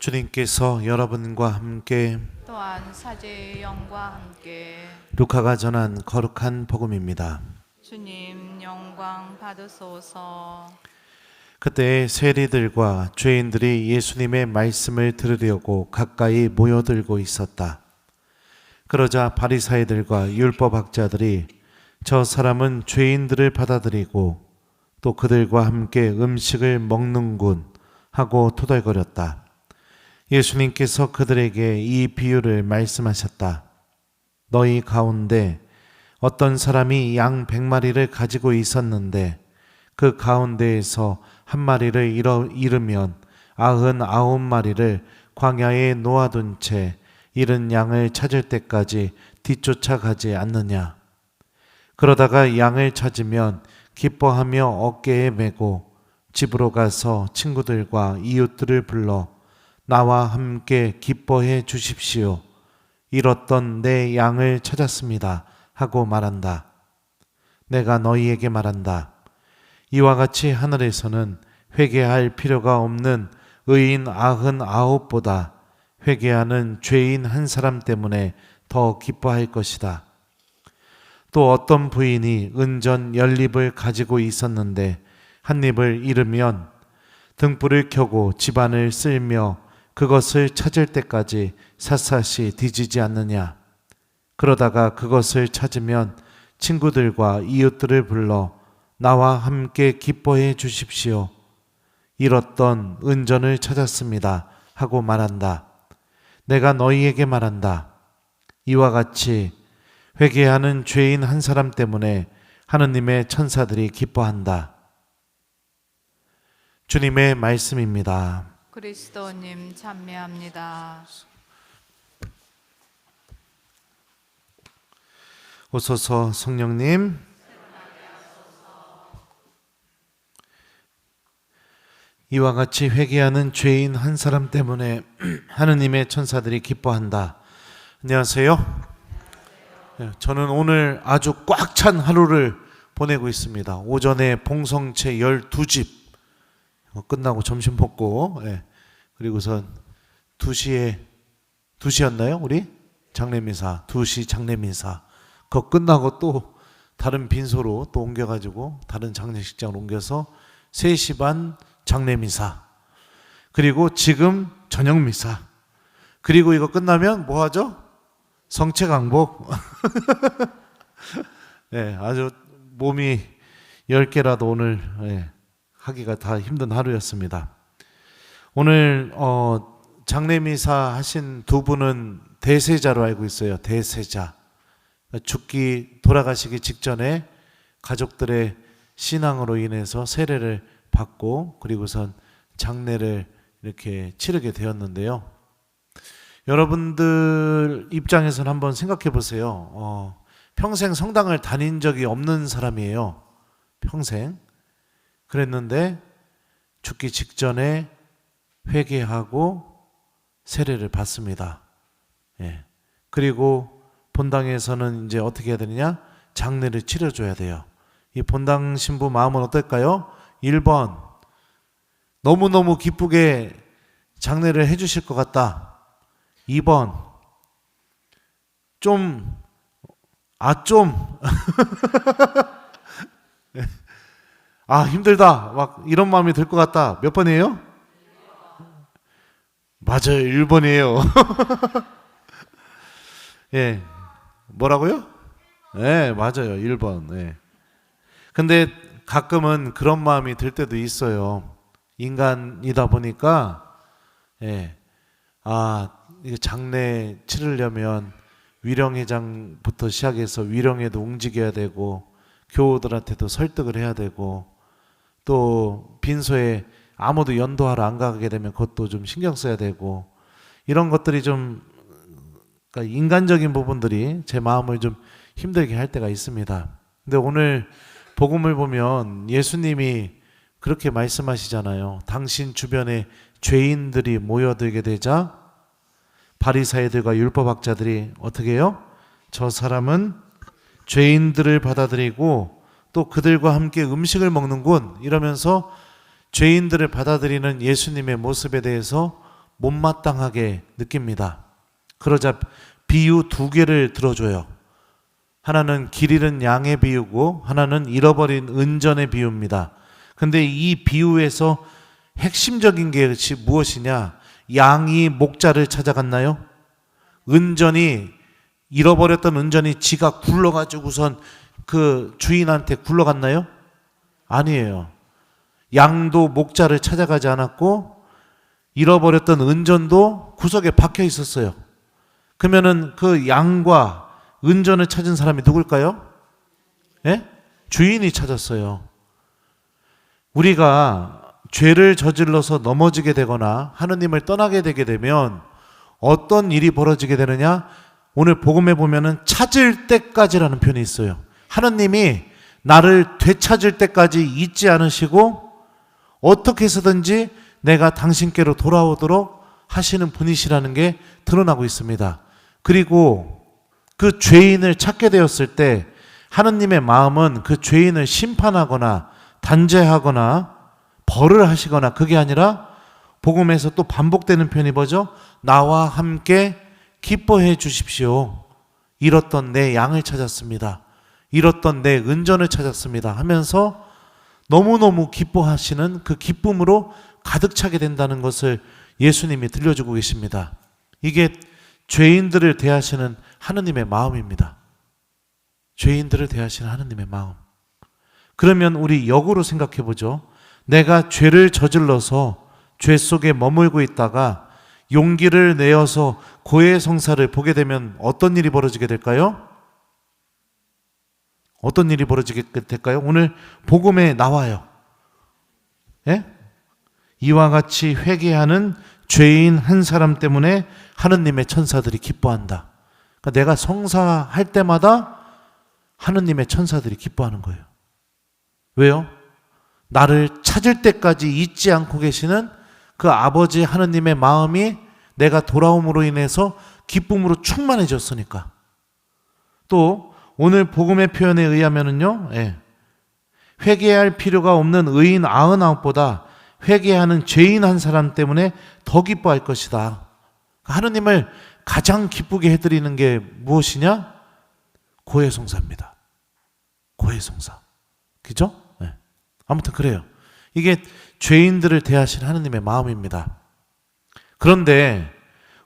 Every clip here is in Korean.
주님께서 여러분과 함께 또한 사제의 영과 함께 루카가 전한 거룩한 복음입니다. 주님 영광 받으소서 그때 세리들과 죄인들이 예수님의 말씀을 들으려고 가까이 모여들고 있었다. 그러자 바리사이들과 율법학자들이 저 사람은 죄인들을 받아들이고 또 그들과 함께 음식을 먹는군 하고 토달거렸다. 예수님께서 그들에게 이 비유를 말씀하셨다. 너희 가운데 어떤 사람이 양 백마리를 가지고 있었는데 그 가운데에서 한 마리를 잃으면 아흔 아홉 마리를 광야에 놓아둔 채 잃은 양을 찾을 때까지 뒤쫓아가지 않느냐. 그러다가 양을 찾으면 기뻐하며 어깨에 메고 집으로 가서 친구들과 이웃들을 불러 나와 함께 기뻐해 주십시오. 잃었던 내 양을 찾았습니다. 하고 말한다. 내가 너희에게 말한다. 이와 같이 하늘에서는 회개할 필요가 없는 의인 아흔 아홉보다 회개하는 죄인 한 사람 때문에 더 기뻐할 것이다. 또 어떤 부인이 은전 열립을 가지고 있었는데 한 입을 잃으면 등불을 켜고 집안을 쓸며 그것을 찾을 때까지 샅샅이 뒤지지 않느냐. 그러다가 그것을 찾으면 친구들과 이웃들을 불러 나와 함께 기뻐해 주십시오. 잃었던 은전을 찾았습니다. 하고 말한다. 내가 너희에게 말한다. 이와 같이 회개하는 죄인 한 사람 때문에 하느님의 천사들이 기뻐한다. 주님의 말씀입니다. 그리스도님 찬미합니다 오소서 성령님 이와 같이 회개하는 죄인 한 사람 때문에 하느님의 천사들이 기뻐한다. 안녕하세요. 네, 저는 오늘 아주 꽉 찬 하루를 보내고 있습니다. 오전에 봉성체 12집 어, 끝나고 점심 먹고 예. 그리고선 2시에 2시였나요? 우리 장례 미사 2시 장례 미사 그거 끝나고 또 다른 빈소로 또 옮겨 가지고 다른 장례식장으로 옮겨서 3시 반 장례 미사 그리고 지금 저녁 미사 그리고 이거 끝나면 뭐 하죠? 성체 강복 네, 아주 몸이 10개라도 오늘 예, 하기가 다 힘든 하루였습니다. 오늘 어, 장례미사 하신 두 분은 대세자로 알고 있어요. 대세자. 죽기 돌아가시기 직전에 가족들의 신앙으로 인해서 세례를 받고 그리고선 장례를 이렇게 치르게 되었는데요. 여러분들 입장에서는 한번 생각해 보세요. 어, 평생 성당을 다닌 적이 없는 사람이에요. 평생. 그랬는데 죽기 직전에 회개하고 세례를 받습니다. 예. 그리고 본당에서는 이제 어떻게 해야 되느냐? 장례를 치러줘야 돼요. 이 본당 신부 마음은 어떨까요? 1번. 너무너무 기쁘게 장례를 해주실 것 같다. 2번. 좀, 아, 좀. 아, 힘들다. 막 이런 마음이 들 것 같다. 몇 번이에요? 맞아요. 1번이에요. 예. 뭐라고요? 예, 맞아요. 1번. 예. 근데 가끔은 그런 마음이 들 때도 있어요. 인간이다 보니까, 예. 아, 장례 치르려면 위령회장부터 시작해서 위령회도 움직여야 되고, 교우들한테도 설득을 해야 되고, 또 빈소에 아무도 연도하러 안 가게 되면 그것도 좀 신경 써야 되고 이런 것들이 좀 그러니까 인간적인 부분들이 제 마음을 좀 힘들게 할 때가 있습니다. 근데 오늘 복음을 보면 예수님이 그렇게 말씀하시잖아요. 당신 주변에 죄인들이 모여들게 되자 바리사이들과 율법학자들이 어떻게 해요? 저 사람은 죄인들을 받아들이고 또 그들과 함께 음식을 먹는군 이러면서 죄인들을 받아들이는 예수님의 모습에 대해서 못마땅하게 느낍니다. 그러자 비유 두 개를 들어줘요. 하나는 길 잃은 양의 비유고 하나는 잃어버린 은전의 비유입니다. 근데 이 비유에서 핵심적인 것이 무엇이냐? 양이 목자를 찾아갔나요? 은전이 잃어버렸던 은전이 지가 굴러가지고선 그 주인한테 굴러갔나요? 아니에요. 양도 목자를 찾아가지 않았고 잃어버렸던 은전도 구석에 박혀 있었어요. 그러면은 그 양과 은전을 찾은 사람이 누굴까요? 예? 주인이 찾았어요. 우리가 죄를 저질러서 넘어지게 되거나 하느님을 떠나게 되게 되면 어떤 일이 벌어지게 되느냐? 오늘 복음에 보면은 찾을 때까지라는 표현이 있어요. 하느님이 나를 되찾을 때까지 잊지 않으시고 어떻게 해서든지 내가 당신께로 돌아오도록 하시는 분이시라는 게 드러나고 있습니다. 그리고 그 죄인을 찾게 되었을 때 하느님의 마음은 그 죄인을 심판하거나 단죄하거나 벌을 하시거나 그게 아니라 복음에서 또 반복되는 표현이 뭐죠? 나와 함께 기뻐해 주십시오. 잃었던 내 양을 찾았습니다. 잃었던 내 은전을 찾았습니다. 하면서 너무너무 기뻐하시는 그 기쁨으로 가득 차게 된다는 것을 예수님이 들려주고 계십니다. 이게 죄인들을 대하시는 하느님의 마음입니다. 죄인들을 대하시는 하느님의 마음. 그러면 우리 역으로 생각해 보죠. 내가 죄를 저질러서 죄 속에 머물고 있다가 용기를 내어서 고해 성사를 보게 되면 어떤 일이 벌어지게 될까요? 어떤 일이 벌어지게 될까요? 오늘 복음에 나와요. 예? 이와 같이 회개하는 죄인 한 사람 때문에 하느님의 천사들이 기뻐한다. 그러니까 내가 성사할 때마다 하느님의 천사들이 기뻐하는 거예요. 왜요? 나를 찾을 때까지 잊지 않고 계시는 그 아버지 하느님의 마음이 내가 돌아옴으로 인해서 기쁨으로 충만해졌으니까. 또 오늘 복음의 표현에 의하면은요, 예. 회개할 필요가 없는 의인 아흔아홉보다 회개하는 죄인 한 사람 때문에 더 기뻐할 것이다. 하느님을 가장 기쁘게 해드리는 게 무엇이냐? 고해성사입니다. 고해성사. 그죠? 네. 아무튼 그래요. 이게 죄인들을 대하신 하느님의 마음입니다. 그런데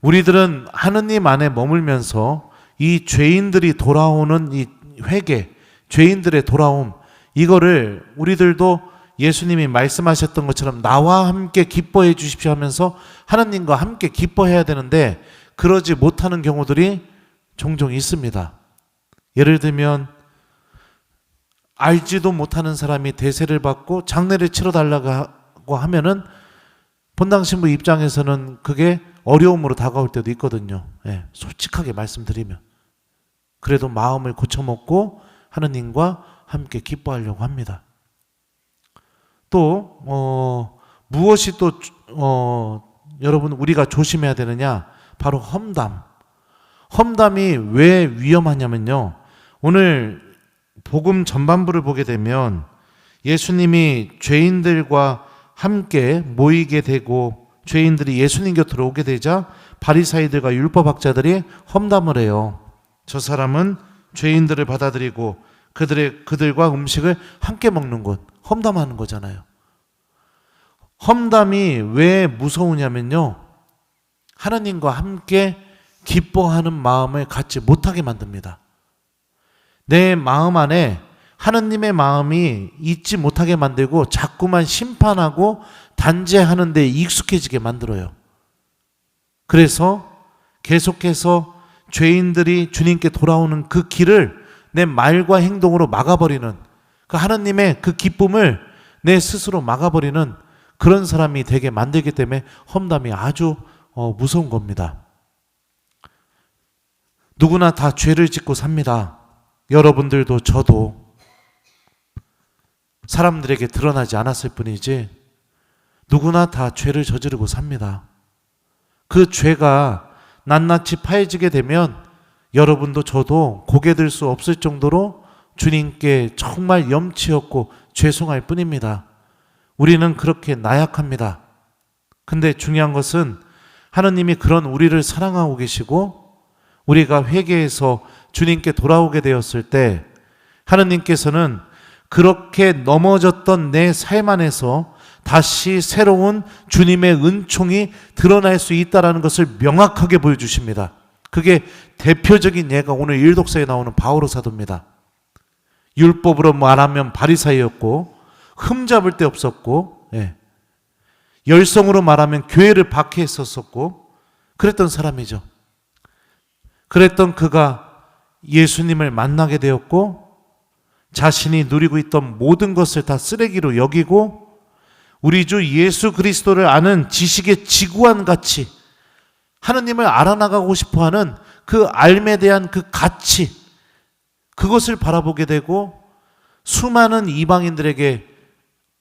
우리들은 하느님 안에 머물면서 이 죄인들이 돌아오는 이 회개, 죄인들의 돌아옴, 이거를 우리들도 예수님이 말씀하셨던 것처럼 나와 함께 기뻐해 주십시오 하면서 하나님과 함께 기뻐해야 되는데 그러지 못하는 경우들이 종종 있습니다. 예를 들면 알지도 못하는 사람이 대세를 받고 장례를 치러 달라고 하면은 본당 신부 입장에서는 그게 어려움으로 다가올 때도 있거든요. 예, 솔직하게 말씀드리면 그래도 마음을 고쳐먹고 하느님과 함께 기뻐하려고 합니다. 또 어, 무엇이 또 어, 여러분 우리가 조심해야 되느냐? 바로 험담. 험담이 왜 위험하냐면요. 오늘 복음 전반부를 보게 되면 예수님이 죄인들과 함께 모이게 되고 죄인들이 예수님 곁으로 오게 되자 바리사이들과 율법학자들이 험담을 해요. 저 사람은 죄인들을 받아들이고 그들의 그들과 음식을 함께 먹는 것 험담하는 거잖아요. 험담이 왜 무서우냐면요. 하나님과 함께 기뻐하는 마음을 갖지 못하게 만듭니다. 내 마음 안에 하느님의 마음이 있지 못하게 만들고 자꾸만 심판하고 단죄하는 데 익숙해지게 만들어요. 그래서 계속해서 죄인들이 주님께 돌아오는 그 길을 내 말과 행동으로 막아버리는 그 하나님의 그 기쁨을 내 스스로 막아버리는 그런 사람이 되게 만들기 때문에 험담이 아주 어, 무서운 겁니다. 누구나 다 죄를 짓고 삽니다. 여러분들도 저도 사람들에게 드러나지 않았을 뿐이지 누구나 다 죄를 저지르고 삽니다. 그 죄가 낱낱이 파헤지게 되면 여러분도 저도 고개 들 수 없을 정도로 주님께 정말 염치 없고 죄송할 뿐입니다. 우리는 그렇게 나약합니다. 근데 중요한 것은 하느님이 그런 우리를 사랑하고 계시고 우리가 회개해서 주님께 돌아오게 되었을 때 하느님께서는 그렇게 넘어졌던 내 삶 안에서 다시 새로운 주님의 은총이 드러날 수 있다라는 것을 명확하게 보여주십니다. 그게 대표적인 예가 오늘 일독서에 나오는 바오로 사도입니다. 율법으로 말하면 바리사이였고 흠잡을 데 없었고 예. 열성으로 말하면 교회를 박해했었었고 그랬던 사람이죠. 그랬던 그가 예수님을 만나게 되었고 자신이 누리고 있던 모든 것을 다 쓰레기로 여기고 우리 주 예수 그리스도를 아는 지식의 지구한 가치 하느님을 알아나가고 싶어 하는 그 알에 대한 그 가치 그것을 바라보게 되고 수많은 이방인들에게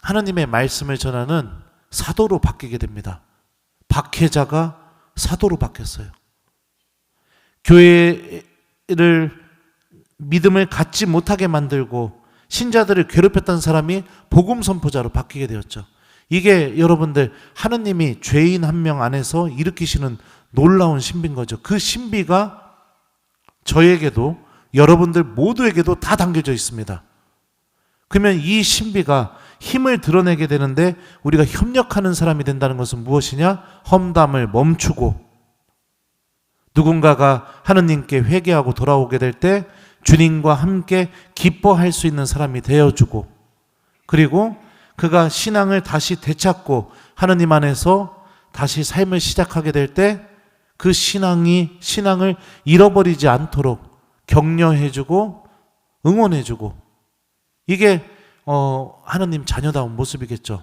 하느님의 말씀을 전하는 사도로 바뀌게 됩니다. 박해자가 사도로 바뀌었어요. 교회를 믿음을 갖지 못하게 만들고 신자들을 괴롭혔던 사람이 복음 선포자로 바뀌게 되었죠. 이게 여러분들 하느님이 죄인 한 명 안에서 일으키시는 놀라운 신비인 거죠. 그 신비가 저에게도 여러분들 모두에게도 다 담겨져 있습니다. 그러면 이 신비가 힘을 드러내게 되는데 우리가 협력하는 사람이 된다는 것은 무엇이냐? 험담을 멈추고 누군가가 하느님께 회개하고 돌아오게 될 때 주님과 함께 기뻐할 수 있는 사람이 되어주고 그리고 그가 신앙을 다시 되찾고 하느님 안에서 다시 삶을 시작하게 될 때 그 신앙이 신앙을 잃어버리지 않도록 격려해주고 응원해주고 이게 어, 하느님 자녀다운 모습이겠죠.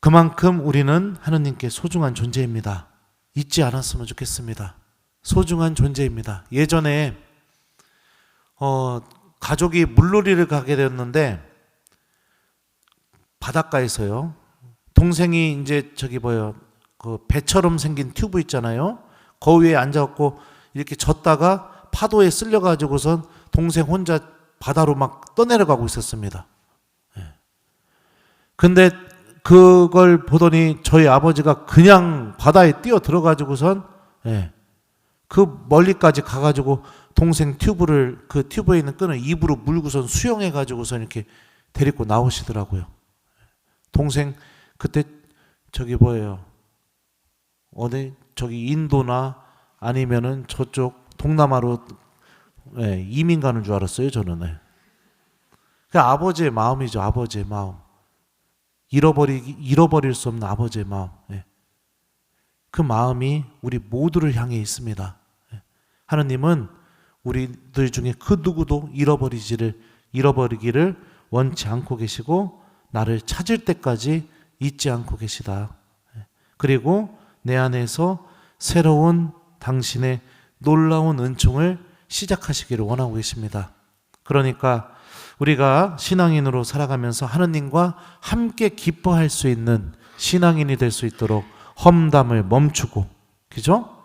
그만큼 우리는 하느님께 소중한 존재입니다. 잊지 않았으면 좋겠습니다. 소중한 존재입니다. 예전에 어, 가족이 물놀이를 가게 되었는데 바닷가에서요. 동생이 이제 저기 뭐요 그 배처럼 생긴 튜브 있잖아요. 그 위에 앉아갖고 이렇게 졌다가 파도에 쓸려가지고선 동생 혼자 바다로 막 떠내려가고 있었습니다. 예. 근데 그걸 보더니 저희 아버지가 그냥 바다에 뛰어 들어가지고선 예. 그 멀리까지 가가지고 동생 튜브를 그 튜브에 있는 끈을 입으로 물고선 수영해 가지고선 이렇게 데리고 나오시더라고요. 동생 그때 저기 뭐예요? 어디 저기 인도나 아니면은 저쪽 동남아로 예, 이민 가는 줄 알았어요 저는. 예. 그 아버지의 마음이죠 아버지의 마음. 잃어버리기 잃어버릴 수 없는 아버지의 마음. 예. 그 마음이 우리 모두를 향해 있습니다. 예. 하느님은 우리들 중에 그 누구도 잃어버리지를 잃어버리기를 원치 않고 계시고 나를 찾을 때까지 잊지 않고 계시다. 예. 그리고 내 안에서 새로운 당신의 놀라운 은총을 시작하시기를 원하고 계십니다. 그러니까 우리가 신앙인으로 살아가면서 하느님과 함께 기뻐할 수 있는 신앙인이 될 수 있도록 험담을 멈추고, 그죠?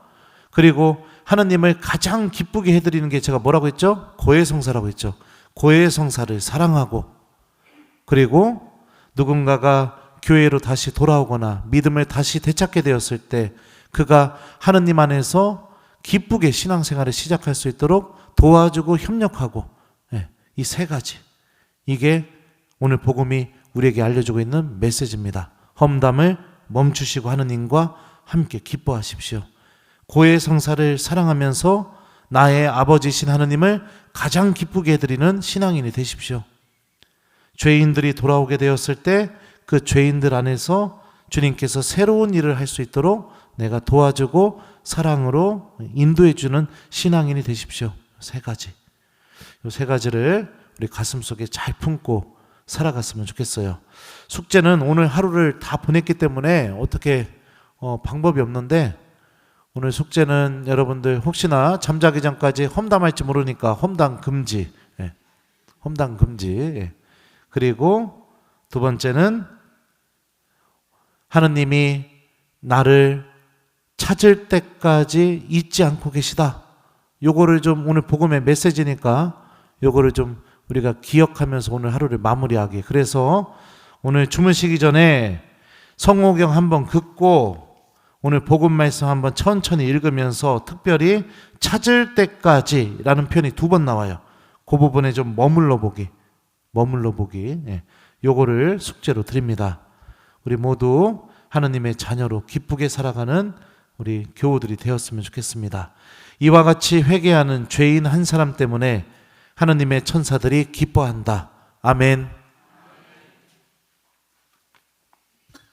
그리고 하느님을 가장 기쁘게 해드리는 게 제가 뭐라고 했죠? 고해성사라고 했죠. 고해성사를 사랑하고, 그리고 누군가가 교회로 다시 돌아오거나 믿음을 다시 되찾게 되었을 때 그가 하느님 안에서 기쁘게 신앙생활을 시작할 수 있도록 도와주고 협력하고 예, 이세 가지 이게 오늘 복음이 우리에게 알려주고 있는 메시지입니다. 험담을 멈추시고 하느님과 함께 기뻐하십시오. 고해 성사를 사랑하면서 나의 아버지신 하느님을 가장 기쁘게 해드리는 신앙인이 되십시오. 죄인들이 돌아오게 되었을 때 그 죄인들 안에서 주님께서 새로운 일을 할 수 있도록 내가 도와주고 사랑으로 인도해 주는 신앙인이 되십시오. 세 가지. 이 세 가지를 우리 가슴 속에 잘 품고 살아갔으면 좋겠어요. 숙제는 오늘 하루를 다 보냈기 때문에 어떻게 어, 방법이 없는데 오늘 숙제는 여러분들 혹시나 잠자기 전까지 험담할지 모르니까 험담 금지. 예. 험담 금지. 예. 그리고 두 번째는 하느님이 나를 찾을 때까지 잊지 않고 계시다. 요거를 좀 오늘 복음의 메시지니까 요거를 좀 우리가 기억하면서 오늘 하루를 마무리하기. 그래서 오늘 주무시기 전에 성호경 한번 긋고 오늘 복음 말씀 한번 천천히 읽으면서 특별히 찾을 때까지라는 표현이 두 번 나와요. 그 부분에 좀 머물러 보기, 머물러 보기. 예. 요거를 숙제로 드립니다. 우리 모두 하느님의 자녀로 기쁘게 살아가는 우리 교우들이 되었으면 좋겠습니다. 이와 같이 회개하는 죄인 한 사람 때문에 하느님의 천사들이 기뻐한다. 아멘.